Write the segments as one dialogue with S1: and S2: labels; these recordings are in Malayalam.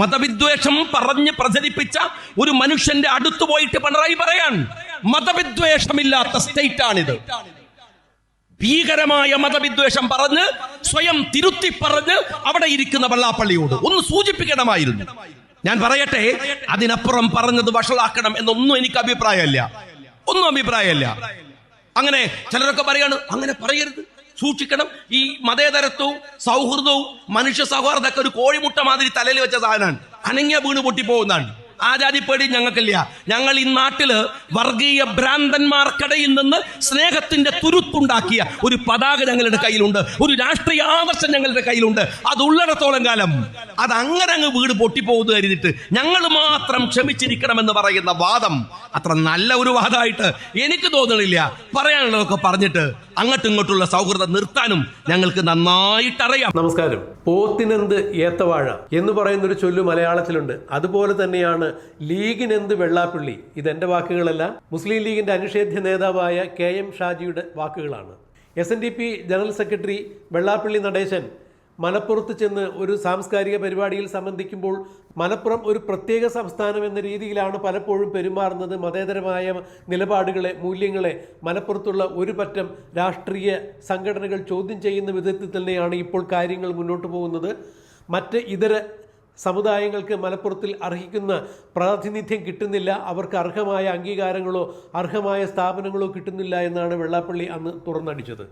S1: മതവിദ്വേഷം പറഞ്ഞ് പ്രചരിപ്പിച്ച ഒരു മനുഷ്യന്റെ അടുത്തു പോയിട്ട് പിണറായി പറയാൻ മതവിദ്വേഷമില്ലാത്ത സ്റ്റേറ്റ് ആണിത് ഭീകരമായ മതവിദ്വേഷം പറഞ്ഞ് സ്വയം തിരുത്തി പറഞ്ഞ് അവിടെ ഇരിക്കുന്ന വള്ളാപ്പള്ളിയോട് ഒന്ന് സൂചിപ്പിക്കണമായിരുന്നു ഞാൻ പറയട്ടെ അതിനപ്പുറം പറഞ്ഞത് വഷളാക്കണം എന്നൊന്നും എനിക്ക് അഭിപ്രായമല്ല ഒന്നും അഭിപ്രായമല്ല അങ്ങനെ ചിലരൊക്കെ പറയാണ് അങ്ങനെ പറയരുത് സൂക്ഷിക്കണം ഈ മതേതരത്വവും സൗഹൃദവും മനുഷ്യ സൗഹാർദ്ദമൊക്കെ ഒരു കോഴിമുട്ട മാതിരി തലയിൽ വെച്ച സാധനമാണ് അനങ്ങിയ വീണ് പൊട്ടിപ്പോകുന്നതാണ് ആചാരിപ്പേടി ഞങ്ങൾക്കില്ല ഞങ്ങൾ ഈ നാട്ടില് വർഗീയ ഭ്രാന്തന്മാർക്കിടയിൽ നിന്ന് സ്നേഹത്തിന്റെ തുരുത്തുണ്ടാക്കിയ ഒരു പതാക ഞങ്ങളുടെ കയ്യിലുണ്ട് ഒരു രാഷ്ട്രീയ ആദർശം ഞങ്ങളുടെ കയ്യിലുണ്ട് അത് ഉള്ളിടത്തോളം കാലം അത് അങ്ങനെ അങ്ങ് വീട് പൊട്ടിപ്പോകുന്നു കരുതിയിട്ട് ഞങ്ങൾ മാത്രം ക്ഷമിച്ചിരിക്കണമെന്ന് പറയുന്ന വാദം അത്ര നല്ല ഒരു വാദമായിട്ട് എനിക്ക് തോന്നണില്ല പറയാനുള്ളതൊക്കെ പറഞ്ഞിട്ട് അങ്ങോട്ടും ഇങ്ങോട്ടുള്ള സൗഹൃദം നിർത്താനും ഞങ്ങൾക്ക് നന്നായിട്ട് അറിയാം
S2: നമസ്കാരം പോത്തിനെന്ത് ഏത്തവാഴ എന്ന് പറയുന്ന ഒരു ചൊല്ലു മലയാളത്തിലുണ്ട് അതുപോലെ തന്നെയാണ് ലീഗിനെന്ത് വെള്ളാപ്പള്ളി ഇതെന്റെ വാക്കുകളല്ല മുസ്ലിം ലീഗിന്റെ അനുഷേധ്യ നേതാവായ കെ എം ഷാജിയുടെ വാക്കുകളാണ് S N D P general secretary Vellappally Natesan മലപ്പുറത്ത് ചെന്ന് ഒരു സാംസ്കാരിക പരിപാടിയിൽ സംബന്ധിക്കുമ്പോൾ മലപ്പുറം ഒരു പ്രത്യേക സംസ്ഥാനം എന്ന രീതിയിലാണ് പലപ്പോഴും പെരുമാറുന്നത് മതേതരമായ നിലപാടുകളെ മൂല്യങ്ങളെ മലപ്പുറത്തുള്ള ഒരു പറ്റം രാഷ്ട്രീയ സംഘടനകൾ ചോദ്യം ചെയ്യുന്ന വിധത്തിൽ തന്നെയാണ് ഇപ്പോൾ കാര്യങ്ങൾ മുന്നോട്ട് പോകുന്നത് മറ്റ് ഇതര സമുദായങ്ങൾക്ക് മലപ്പുറത്തിൽ അർഹിക്കുന്ന പ്രാതിനിധ്യം കിട്ടുന്നില്ല അവർക്ക് അർഹമായ അംഗീകാരങ്ങളോ അർഹമായ സ്ഥാപനങ്ങളോ കിട്ടുന്നില്ല എന്നാണ് വെള്ളാപ്പള്ളി അന്ന് തുറന്നടിച്ചത്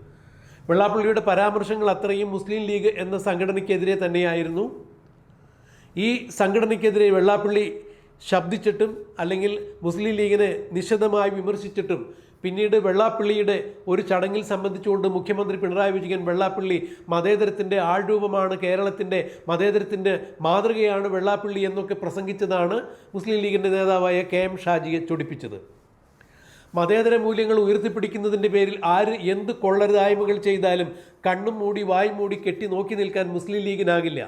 S2: വെള്ളാപ്പള്ളിയുടെ പരാമർശങ്ങൾ അത്രയും മുസ്ലിം ലീഗ് എന്ന സംഘടനയ്ക്കെതിരെ തന്നെയായിരുന്നു ഈ സംഘടനയ്ക്കെതിരെ വെള്ളാപ്പള്ളി ശബ്ദിച്ചിട്ടും അല്ലെങ്കിൽ മുസ്ലിം ലീഗിനെ നിശിതമായി വിമർശിച്ചിട്ടും പിന്നീട് വെള്ളാപ്പള്ളിയുടെ ഒരു ചടങ്ങിൽ സംബന്ധിച്ചുകൊണ്ട് മുഖ്യമന്ത്രി പിണറായി വിജയൻ വെള്ളാപ്പള്ളി മതേതരത്തിൻ്റെ ആൾരൂപമാണ് കേരളത്തിൻ്റെ മതേതരത്തിൻ്റെ മാതൃകയാണ് വെള്ളാപ്പള്ളി എന്നൊക്കെ പ്രസംഗിച്ചതാണ് മുസ്ലിം ലീഗിൻ്റെ നേതാവായ കെ എം ഷാജിയെ ചൊടിപ്പിച്ചത് മതേതര മൂല്യങ്ങൾ ഉയർത്തിപ്പിടിക്കുന്നതിൻ്റെ പേരിൽ ആര് എന്ത് കൊള്ളരുതായ്മകൾ ചെയ്താലും കണ്ണും മൂടി വായും മൂടി കെട്ടി നോക്കി നിൽക്കാൻ മുസ്ലിം ലീഗിനാകില്ല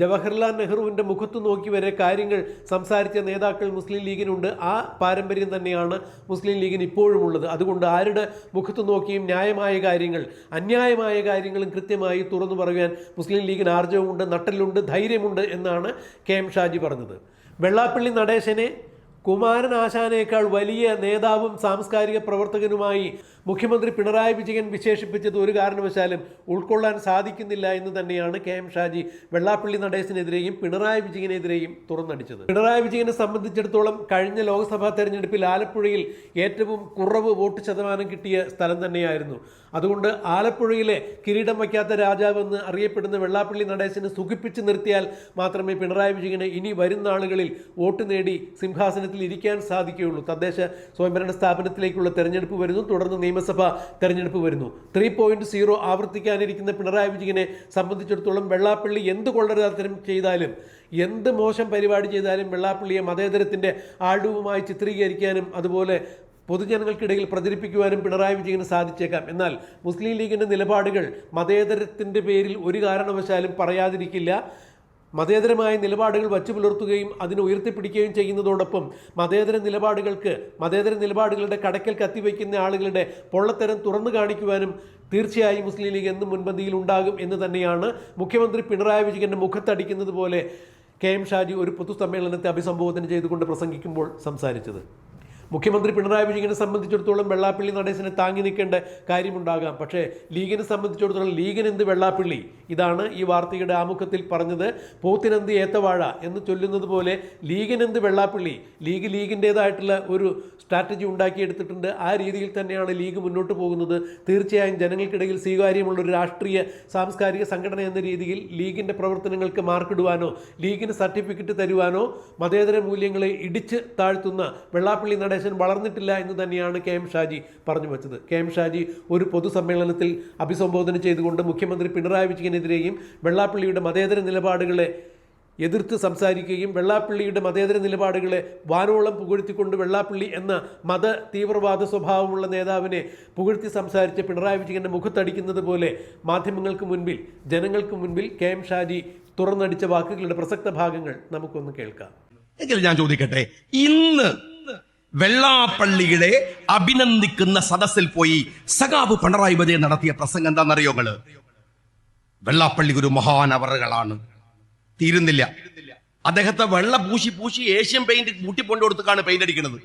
S2: ജവഹർലാൽ നെഹ്റുവിൻ്റെ മുഖത്ത് നോക്കി വരെ കാര്യങ്ങൾ സംസാരിച്ച നേതാക്കൾ മുസ്ലിം ലീഗിനുണ്ട് ആ പാരമ്പര്യം തന്നെയാണ് മുസ്ലിം ലീഗിന് ഇപ്പോഴും ഉള്ളത് അതുകൊണ്ട് ആരുടെ മുഖത്ത് നോക്കിയും ന്യായമായ കാര്യങ്ങൾ അന്യായമായ കാര്യങ്ങളും കൃത്യമായി തുറന്നു പറയാൻ മുസ്ലിം ലീഗിന് ആർജവമുണ്ട് നട്ടലുണ്ട് ധൈര്യമുണ്ട് എന്നാണ് കെ എം ഷാജി പറഞ്ഞത് വെള്ളാപ്പള്ളി നടേശനെ കുമാരൻ വലിയ നേതാവും സാംസ്കാരിക പ്രവർത്തകനുമായി മുഖ്യമന്ത്രി പിണറായി വിജയൻ വിശേഷിപ്പിച്ചത് ഒരു കാരണവശാലും ഉൾക്കൊള്ളാൻ സാധിക്കുന്നില്ല എന്ന് തന്നെയാണ് കെ എം ഷാജി വെള്ളാപ്പള്ളി നടേശിനെതിരെയും പിണറായി വിജയനെതിരെയും തുറന്നടിച്ചത് പിണറായി വിജയനെ സംബന്ധിച്ചിടത്തോളം കഴിഞ്ഞ ലോക്സഭാ തെരഞ്ഞെടുപ്പിൽ ആലപ്പുഴയിൽ ഏറ്റവും കുറവ് വോട്ട് ശതമാനം കിട്ടിയ സ്ഥലം തന്നെയായിരുന്നു അതുകൊണ്ട് ആലപ്പുഴയിലെ കിരീടം വയ്ക്കാത്ത രാജാവെന്ന് അറിയപ്പെടുന്ന വെള്ളാപ്പള്ളി നടേശനെ സുഖിപ്പിച്ച് നിർത്തിയാൽ മാത്രമേ പിണറായി വിജയന് ഇനി വരും നാളുകളിൽ വോട്ട് നേടി സിംഹാസനത്തിൽ ഇരിക്കാൻ സാധിക്കുകയുള്ളൂ തദ്ദേശ സ്വയംഭരണ സ്ഥാപനത്തിലേക്കുള്ള തെരഞ്ഞെടുപ്പ് വരുന്നു തുടർന്ന് നിയമ നിയമസഭ തെരഞ്ഞെടുപ്പ് വരുന്നു ത്രീ പോയിന്റ് സീറോ ആവർത്തിക്കാനിരിക്കുന്ന പിണറായി വിജയനെ സംബന്ധിച്ചിടത്തോളം വെള്ളാപ്പള്ളി എന്ത് കൊള്ളരുതാത്തരം ചെയ്താലും എന്ത് മോശം പരിപാടി ചെയ്താലും വെള്ളാപ്പള്ളിയെ മതേതരത്തിൻ്റെ ആഡവുമായി ചിത്രീകരിക്കാനും അതുപോലെ പൊതുജനങ്ങൾക്കിടയിൽ പ്രചരിപ്പിക്കുവാനും പിണറായി വിജയന് സാധിച്ചേക്കാം എന്നാൽ മുസ്ലിം ലീഗിൻ്റെ നിലപാടുകൾ മതേതരത്തിൻ്റെ പേരിൽ ഒരു കാരണവശാലും പറയാതിരിക്കില്ല മതേതരമായ നിലപാടുകൾ വച്ചു പുലർത്തുകയും അതിനെ ഉയർത്തിപ്പിടിക്കുകയും ചെയ്യുന്നതോടൊപ്പം മതേതര നിലപാടുകൾക്ക് മതേതര നിലപാടുകളുടെ കടക്കൽ കത്തിവയ്ക്കുന്ന ആളുകളുടെ പൊള്ളത്തരം തുറന്നു കാണിക്കുവാനും തീർച്ചയായും മുസ്ലിം ലീഗ് എന്നും മുൻപന്തിയിൽ ഉണ്ടാകും എന്ന് തന്നെയാണ് മുഖ്യമന്ത്രി പിണറായി വിജയൻ്റെ മുഖത്തടിക്കുന്നത് പോലെ കെ എം ഷാജി ഒരു പൊതുസമ്മേളനത്തെ അഭിസംബോധന ചെയ്തുകൊണ്ട് പ്രസംഗിക്കുമ്പോൾ സംസാരിച്ചത് മുഖ്യമന്ത്രി പിണറായി വിജയനെ സംബന്ധിച്ചിടത്തോളം വെള്ളാപ്പള്ളി നടേശനെ താങ്ങി നിൽക്കേണ്ട കാര്യമുണ്ടാകാം പക്ഷേ ലീഗിനെ സംബന്ധിച്ചിടത്തോളം ലീഗിനെന്ത് വെള്ളാപ്പള്ളി ഇതാണ് ഈ വാർത്തയുടെ ആമുഖത്തിൽ പറഞ്ഞത് പോത്തിനെന്ത് ഏത്തവാഴ എന്ന് ചൊല്ലുന്നത് പോലെ ലീഗിനെന്ത് വെള്ളാപ്പള്ളി ലീഗ് ലീഗിൻ്റേതായിട്ടുള്ള ഒരു സ്ട്രാറ്റജി ഉണ്ടാക്കിയെടുത്തിട്ടുണ്ട് ആ രീതിയിൽ തന്നെയാണ് ലീഗ് മുന്നോട്ട് പോകുന്നത് തീർച്ചയായും ജനങ്ങൾക്കിടയിൽ സ്വീകാര്യമുള്ള ഒരു രാഷ്ട്രീയ സാംസ്കാരിക സംഘടന എന്ന രീതിയിൽ ലീഗിൻ്റെ പ്രവർത്തനങ്ങൾക്ക് മാർക്കിടുവാനോ ലീഗിന് സർട്ടിഫിക്കറ്റ് തരുവാനോ മതേതര മൂല്യങ്ങളെ ഇടിച്ച് താഴ്ത്തുന്ന വെള്ളാപ്പള്ളി നടേശൻ വളർന്നിട്ടില്ല എന്ന് തന്നെയാണ് കെ എം ഷാജി പറഞ്ഞു വച്ചത് കെ എം ഷാജി ഒരു പൊതുസമ്മേളനത്തിൽ അഭിസംബോധന ചെയ്തുകൊണ്ട് മുഖ്യമന്ത്രി പിണറായി വിജയൻ നിലപാടിനെതിരെയും വെള്ളാപ്പള്ളിയുടെ മതേതര നിലപാടുകളെ എതിർത്ത് സംസാരിക്കുകയും വെള്ളാപ്പള്ളിയുടെ മതേതര നിലപാടുകളെ വാനോളം പുകഴ്ത്തിക്കൊണ്ട് വെള്ളാപ്പള്ളി എന്ന മത തീവ്രവാദ സ്വഭാവമുള്ള നേതാവിനെ പുകഴ്ത്തി സംസാരിച്ച പിണറായി വിജയൻ്റെ മുഖത്തടിക്കുന്നത് പോലെ മാധ്യമങ്ങൾക്ക് മുൻപിൽ ജനങ്ങൾക്ക് മുൻപിൽ കെ എം ഷാജി തുറന്നടിച്ച വാക്കുകളുടെ പ്രസക്ത ഭാഗങ്ങൾ നമുക്കൊന്ന് കേൾക്കാം
S1: എങ്കിൽ ഞാൻ ചോദിക്കട്ടെ ഇന്ന് വെള്ളാപ്പള്ളികളെ അഭിനന്ദിക്കുന്ന സദസ്സിൽ പോയി സഖാബ് പിണറായി വിജയൻ നടത്തിയ പ്രസംഗം എന്താണെന്നറിയോ വെള്ളാപ്പള്ളി ഒരു അവറുകളാണ് തീരുന്നില്ല അദ്ദേഹത്തെ വെള്ള പൂശി പൂശി ഏഷ്യൻ പെയിന്റ് കൂട്ടിക്കൊണ്ടു കൊടുത്താണ് പെയിന്റ് അടിക്കുന്നത്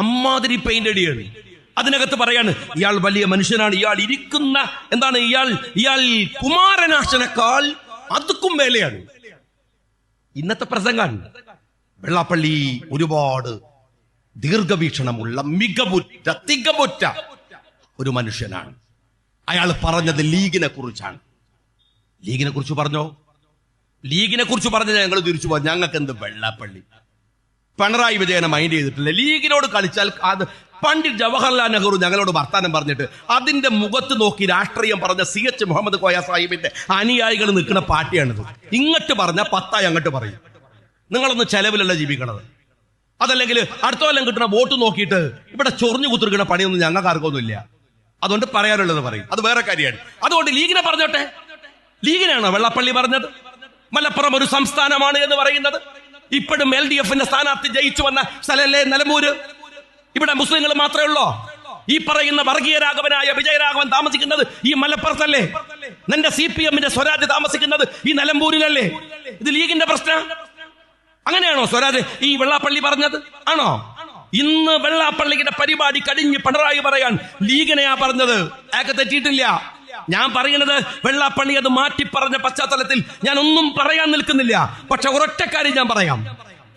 S1: അമ്മാതിരി പെയിന്റ് അടിയാണ് അതിനകത്ത് പറയാണ് ഇയാൾ വലിയ മനുഷ്യനാണ് ഇയാൾ ഇരിക്കുന്ന എന്താണ് ഇയാൾ ഇയാൾ കുമാരനാശനക്കാൾ അതുക്കും മേലെയാണ് ഇന്നത്തെ പ്രസംഗം വെള്ളാപ്പള്ളി ഒരുപാട് ദീർഘവീക്ഷണമുള്ള മികവുറ്റ തികവുറ്റ ഒരു മനുഷ്യനാണ് അയാൾ പറഞ്ഞത് ലീഗിനെ കുറിച്ചാണ് ലീഗിനെ കുറിച്ച് പറഞ്ഞോ ലീഗിനെ കുറിച്ച് പറഞ്ഞ ഞങ്ങൾ തിരിച്ചു പോകും ഞങ്ങൾക്ക് എന്ത് വെള്ളാപ്പള്ളി പിണറായി വിജയനെ മൈൻഡ് ചെയ്തിട്ടില്ല ലീഗിനോട് കളിച്ചാൽ അത് പണ്ഡിറ്റ് ജവഹർലാൽ നെഹ്റു ഞങ്ങളോട് വർത്താനം പറഞ്ഞിട്ട് അതിന്റെ മുഖത്ത് നോക്കി രാഷ്ട്രീയം പറഞ്ഞ സി എച്ച് മുഹമ്മദ് കോയ സാഹിബിന്റെ അനുയായികൾ നിൽക്കുന്ന പാർട്ടിയാണിത് ഇങ്ങോട്ട് പറഞ്ഞ പത്തായി അങ്ങോട്ട് പറയും നിങ്ങളൊന്ന് ചെലവിലല്ല ജീവിക്കണത് അതല്ലെങ്കിൽ അടുത്ത കൊല്ലം കിട്ടുന്ന വോട്ട് നോക്കിയിട്ട് ഇവിടെ ചൊറിഞ്ഞു കുത്തിരിക്കുന്ന പണിയൊന്നും ഞങ്ങൾക്ക് ആർക്കൊന്നുമില്ല അതുകൊണ്ട് പറയാനുള്ളത് പറയും അത് വേറെ കാര്യമാണ് അതുകൊണ്ട് ലീഗിനെ പറഞ്ഞോട്ടെ ലീഗിനാണോ വെള്ളപ്പള്ളി പറഞ്ഞത് മലപ്പുറം ഒരു സംസ്ഥാനമാണ് എന്ന് പറയുന്നത് ഇപ്പോഴും എൽ ഡി എഫിന്റെ സ്ഥാനാർത്ഥി ജയിച്ചു വന്ന സ്ഥലല്ലേ നിലമ്പൂര് ഇവിടെ മുസ്ലിങ്ങൾ മാത്രമേ ഉള്ളോ ഈ പറയുന്ന വർഗീയരാഘവനായ വിജയരാഘവൻ താമസിക്കുന്നത് ഈ മലപ്പുറത്തല്ലേ നിന്റെ സി പി എമ്മിന്റെ സ്വരാജ് താമസിക്കുന്നത് ഈ നിലമ്പൂരിലല്ലേ ഇത് ലീഗിന്റെ പ്രശ്ന അങ്ങനെയാണോ സ്വരാജ് ഈ വെള്ളാപ്പള്ളി പറഞ്ഞത് ആണോ ഇന്ന് വെള്ളാപ്പള്ളിയുടെ പരിപാടി കഴിഞ്ഞ് പിണറായി പറയാൻ ലീഗിനെയാ പറഞ്ഞത് അയാൾക്ക് തെറ്റിയിട്ടില്ല ഞാൻ പറയുന്നത് വെള്ളാപ്പള്ളി അത് മാറ്റി പറഞ്ഞ പശ്ചാത്തലത്തിൽ ഞാൻ ഒന്നും പറയാൻ നിൽക്കുന്നില്ല പക്ഷെ ഒരൊറ്റ കാര്യം ഞാൻ പറയാം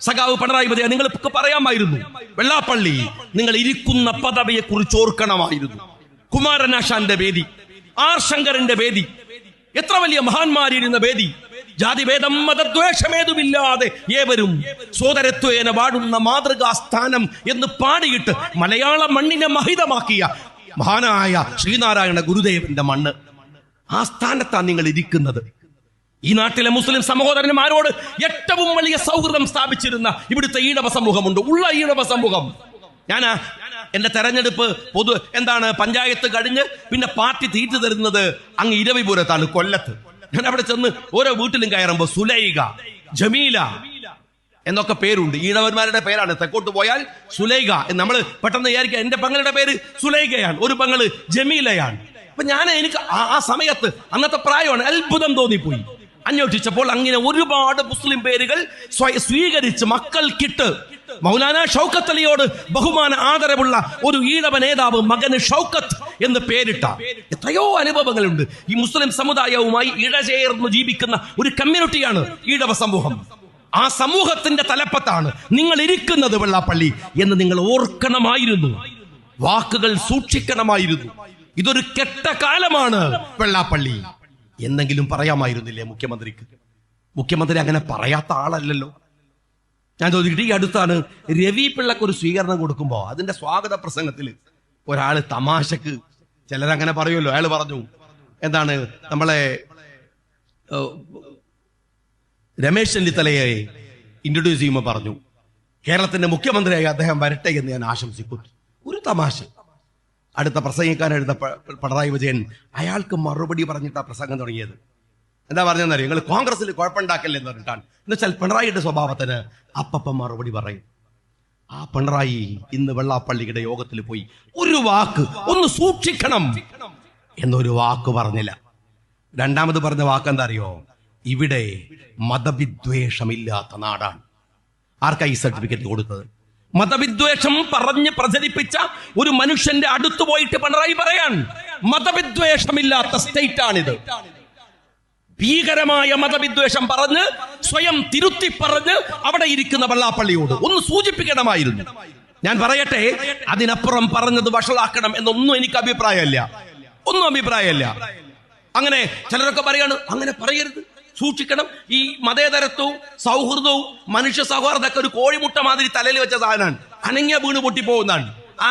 S1: സഖാവ് പിണറായി വിജയ നിങ്ങൾ പറയാമായിരുന്നു വെള്ളാപ്പള്ളി നിങ്ങൾ ഇരിക്കുന്ന പദവിയെ കുറിച്ച് ഓർക്കണമായിരുന്നു കുമാരനാശാന്റെ വേദി ആർ ശങ്കറിന്റെ വേദി എത്ര വലിയ മഹാന്മാരിരുന്ന വേദി ഭേദം മതദ്വേഷമേതുമില്ലാതെ ഏവരും സോദരത്വേന വാടുന്ന സ്ഥാനം എന്ന് പാടിയിട്ട് മലയാള മണ്ണിനെ മഹിതമാക്കിയ മഹാനായ ശ്രീനാരായണ ഗുരുദേവന്റെ മണ്ണ് ആ സ്ഥാനത്താണ് നിങ്ങൾ ഇരിക്കുന്നത് ഈ നാട്ടിലെ മുസ്ലിം സഹോദരന്മാരോട് ഏറ്റവും വലിയ സൗഹൃദം സ്ഥാപിച്ചിരുന്ന ഇവിടുത്തെ ഈഴവ സമൂഹമുണ്ട് ഉള്ള ഈഴവ സമൂഹം ഞാൻ എന്റെ തെരഞ്ഞെടുപ്പ് പൊതു എന്താണ് പഞ്ചായത്ത് കഴിഞ്ഞ് പിന്നെ പാർട്ടി തീറ്റ് തരുന്നത് അങ്ങ് ഇരവിപുരത്താണ് കൊല്ലത്ത് ഞാൻ അവിടെ ചെന്ന് ഓരോ വീട്ടിലും കയറുമ്പോൾ സുലൈക ജമീല എന്നൊക്കെ പേരുണ്ട് ഈഴവന്മാരുടെ പേരാണ് തെക്കോട്ട് പോയാൽ സുലൈഖ നമ്മൾ പെട്ടെന്ന് വിചാരിക്കുക എൻ്റെ പെങ്ങളുടെ പേര് സുലൈഖയാണ് ഒരു പങ്ങള് ജമീലയാണ് അപ്പൊ ഞാൻ എനിക്ക് ആ സമയത്ത് അന്നത്തെ പ്രായമാണ് അത്ഭുതം തോന്നിപ്പോയി അന്വേഷിച്ചപ്പോൾ അങ്ങനെ ഒരുപാട് മുസ്ലിം പേരുകൾ സ്വീകരിച്ച് കിട്ട് മൗലാന ഷൗക്കത്ത് അലിയോട് ബഹുമാന ആദരവുള്ള ഒരു ഈഴവ നേതാവ് മകന് ഷൗക്കത്ത് എന്ന് പേരിട്ട എത്രയോ അനുഭവങ്ങളുണ്ട് ഈ മുസ്ലിം സമുദായവുമായി ഇഴചേർന്ന് ജീവിക്കുന്ന ഒരു കമ്മ്യൂണിറ്റിയാണ് ഈഴവ സമൂഹം ആ സമൂഹത്തിന്റെ തലപ്പത്താണ് നിങ്ങൾ ഇരിക്കുന്നത് വെള്ളാപ്പള്ളി എന്ന് നിങ്ങൾ ഓർക്കണമായിരുന്നു വാക്കുകൾ സൂക്ഷിക്കണമായിരുന്നു ഇതൊരു കെട്ട കാലമാണ് വെള്ളാപ്പള്ളി എന്നെങ്കിലും പറയാമായിരുന്നില്ലേ മുഖ്യമന്ത്രിക്ക് മുഖ്യമന്ത്രി അങ്ങനെ പറയാത്ത ആളല്ലല്ലോ ഞാൻ ചോദിക്കട്ടെ ഈ അടുത്താണ് രവി പിള്ളക്ക് ഒരു സ്വീകരണം കൊടുക്കുമ്പോൾ അതിന്റെ സ്വാഗത പ്രസംഗത്തിൽ ഒരാൾ തമാശക്ക് ചിലരങ്ങനെ പറയുമല്ലോ അയാൾ പറഞ്ഞു എന്താണ് നമ്മളെ രമേശ് ചെന്നിത്തലയെ ഇൻട്രൊഡ്യൂസ് ചെയ്യുമ്പോൾ പറഞ്ഞു കേരളത്തിന്റെ മുഖ്യമന്ത്രിയായി അദ്ദേഹം വരട്ടെ എന്ന് ഞാൻ ആശംസിക്കുന്നു ഒരു തമാശ അടുത്ത പ്രസംഗിക്കാൻ പ്രസംഗിക്കാനെടുത്ത പിണറായി വിജയൻ അയാൾക്ക് മറുപടി പറഞ്ഞിട്ട് പ്രസംഗം തുടങ്ങിയത് എന്താ പറഞ്ഞതെന്നറിയാം നിങ്ങൾ കോൺഗ്രസിൽ കുഴപ്പമുണ്ടാക്കല്ലേ എന്ന് പറഞ്ഞിട്ടാണ് എന്നുവെച്ചാൽ പിണറായിയുടെ സ്വഭാവത്തിന് അപ്പപ്പം മറുപടി പറയും ആ പിണറായി ഇന്ന് വെള്ളാപ്പള്ളിയുടെ യോഗത്തിൽ പോയി ഒരു വാക്ക് ഒന്ന് സൂക്ഷിക്കണം എന്നൊരു വാക്ക് പറഞ്ഞില്ല രണ്ടാമത് പറഞ്ഞ വാക്ക് എന്താ അറിയോ ഇവിടെ മതവിദ്വേഷമില്ലാത്ത നാടാണ് ആർക്കാ ഈ സർട്ടിഫിക്കറ്റ് കൊടുത്തത് മതവിദ്വേഷം പറഞ്ഞ് പ്രചരിപ്പിച്ച ഒരു മനുഷ്യന്റെ അടുത്ത് പോയിട്ട് പിണറായി പറയാൻ മതവിദ്വേഷമില്ലാത്ത സ്റ്റേറ്റ് ആണിത് ഭീകരമായ മതവിദ്വേഷം പറഞ്ഞ് സ്വയം തിരുത്തി പറഞ്ഞ് അവിടെ ഇരിക്കുന്ന വെള്ളാപ്പള്ളിയോട് ഒന്ന് സൂചിപ്പിക്കണമായിരുന്നു ഞാൻ പറയട്ടെ അതിനപ്പുറം പറഞ്ഞത് വഷളാക്കണം എന്നൊന്നും എനിക്ക് അഭിപ്രായമല്ല ഒന്നും അഭിപ്രായമല്ല അങ്ങനെ ചിലരൊക്കെ പറയാണ് അങ്ങനെ പറയരുത് സൂക്ഷിക്കണം ഈ മതേതരത്വവും സൗഹൃദവും മനുഷ്യ സൗഹാർദ്ദമൊക്കെ ഒരു കോഴിമുട്ട മാതിരി തലയിൽ വെച്ച സാധനമാണ് അനങ്ങിയ വീണ് പൊട്ടിപ്പോകുന്നതാണ് ആ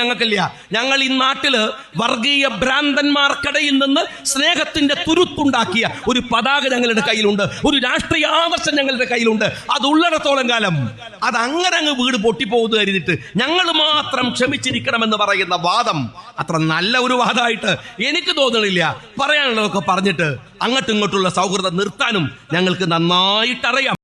S1: ഞങ്ങൾക്കില്ല ഞങ്ങൾ ഈ നാട്ടില് വർഗീയ ഭ്രാന്തന്മാർക്കിടയിൽ നിന്ന് സ്നേഹത്തിന്റെ തുരുത്തുണ്ടാക്കിയ ഒരു പതാക ഞങ്ങളുടെ കയ്യിലുണ്ട് ഒരു രാഷ്ട്രീയ ആദർശം ഞങ്ങളുടെ കയ്യിലുണ്ട് അത് ഉള്ളിടത്തോളം കാലം അത് അങ്ങനെ അങ്ങ് വീട് പൊട്ടിപ്പോകുന്നു കരുതിയിട്ട് ഞങ്ങൾ മാത്രം ക്ഷമിച്ചിരിക്കണമെന്ന് പറയുന്ന വാദം അത്ര നല്ല ഒരു വാദമായിട്ട് എനിക്ക് തോന്നണില്ല പറയാനുള്ളതൊക്കെ പറഞ്ഞിട്ട് അങ്ങോട്ടും ഇങ്ങോട്ടുള്ള സൗഹൃദം നിർത്താനും ഞങ്ങൾക്ക് നന്നായിട്ടറിയാം